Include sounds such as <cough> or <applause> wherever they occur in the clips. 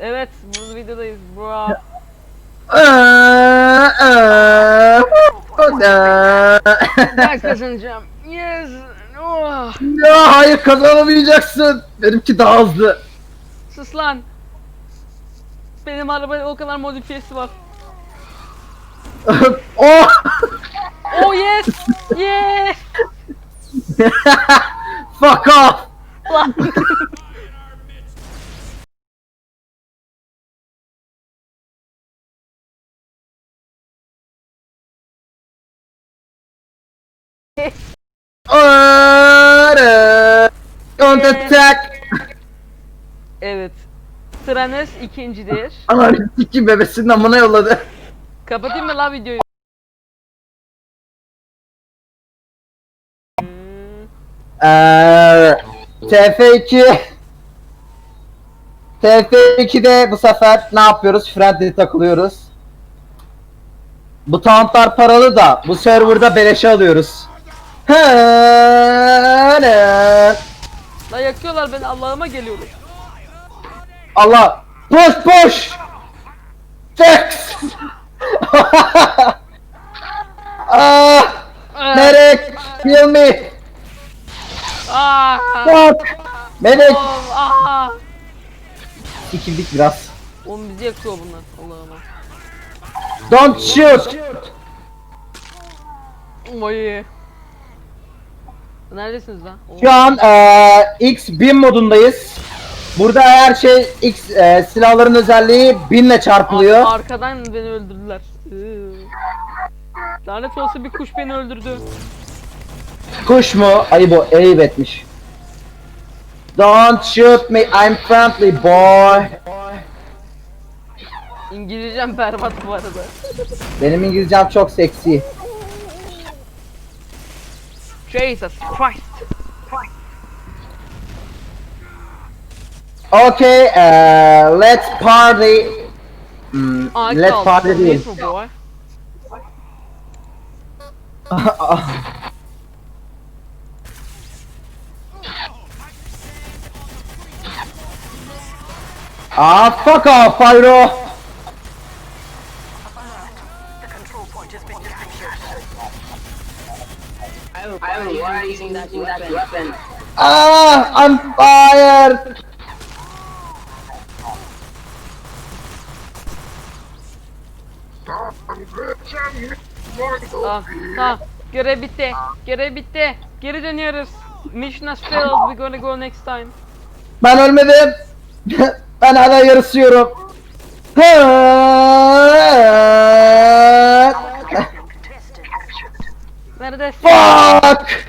Evet, bu videodayız bro. Ben kazanacağım. Yes. Oh. Ya hayır kazanamayacaksın. Benimki daha hızlı. Sus lan. Benim arabada o kadar modifiyesi var. <laughs> oh! Oh yes. Yes. <laughs> Fuck off! Order! On the attack! evet. Sıranız ikincidir. Ananı sikim bebesinin amına yolladı. Kapatayım mı la videoyu? Eee TF2 TF2'de bu sefer ne yapıyoruz? Friendly takılıyoruz. Bu tauntlar paralı da bu serverda beleşe alıyoruz. La yakıyorlar beni Allah'ıma geliyorum. Allah push push Tex Ah Medic Heal me Aa. Fuck Medic Of, aa. İkildik biraz Oğlum bizi yakıyor bunlar Allah'ıma. Don't shoot Oy. Neredesiniz lan? Oo. Şu an eee X 1000 modundayız Burada her şey X eee, silahların özelliği 1000 ile çarpılıyor Ar- arkadan beni öldürdüler. Iıı. Lanet olsun bir kuş beni öldürdü. Kuş mu? Ayı bu ayıp etmiş Don't shoot me I'm friendly boy İngilizcem berbat bu arada. Benim İngilizcem çok seksi Jesus Christ. Okay, uh, let's party. Hmm, Aa, let's party. Yes, boy. <laughs> ah, fuck off, Pyro. Oh, why using that weapon? Ah, I'm fired. Tamam, tamam. Görev bitti. Görev bitti. Geri dönüyoruz. Mission has failed. We're gonna go next time. Ben ölmedim. <laughs> ben hala yarışıyorum. Contestant captured. Neredesin? Fuck.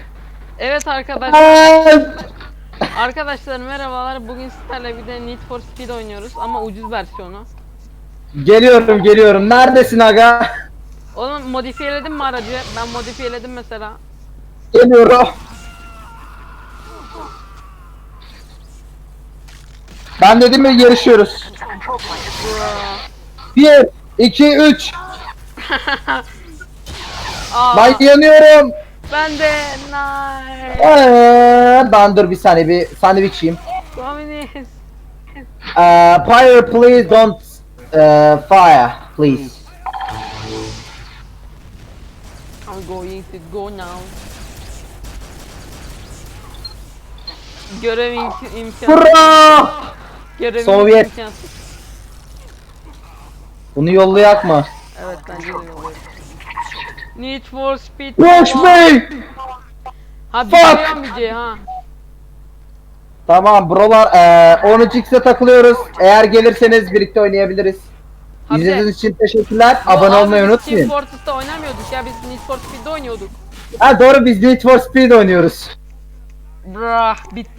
Evet arkadaşlar. Arkadaşlar merhabalar. Bugün sizlerle bir de Need for Speed oynuyoruz ama ucuz versiyonu. Geliyorum, geliyorum. Neredesin aga? Oğlum modifiyeledim mi aracı? Ben modifiyeledim mesela. Geliyorum. Ben dedim mi yarışıyoruz. 1, 2, 3. Aa, Ben yanıyorum. ben de nice. Ee, ben dur bir saniye bir sandviç yiyeyim. Komünist. Uh, Pyre please don't uh, fire please. I'm going to go now. Görev imk imkansız. Hurra! Görev Sovyet. imkansız. Bunu yollayak mı? Evet bence de. Need for Speed. Push me! Ha Fuck! bir şey ha. Tamam brolar ee, 13x'e takılıyoruz. Eğer gelirseniz birlikte oynayabiliriz. Abi- İzlediğiniz için teşekkürler. Yo, Abone abi olmayı biz unutmayın. Team Fortress'ta oynamıyorduk ya biz Need for Speed'de oynuyorduk. Ha doğru biz Need for Speed oynuyoruz. Brah bitti.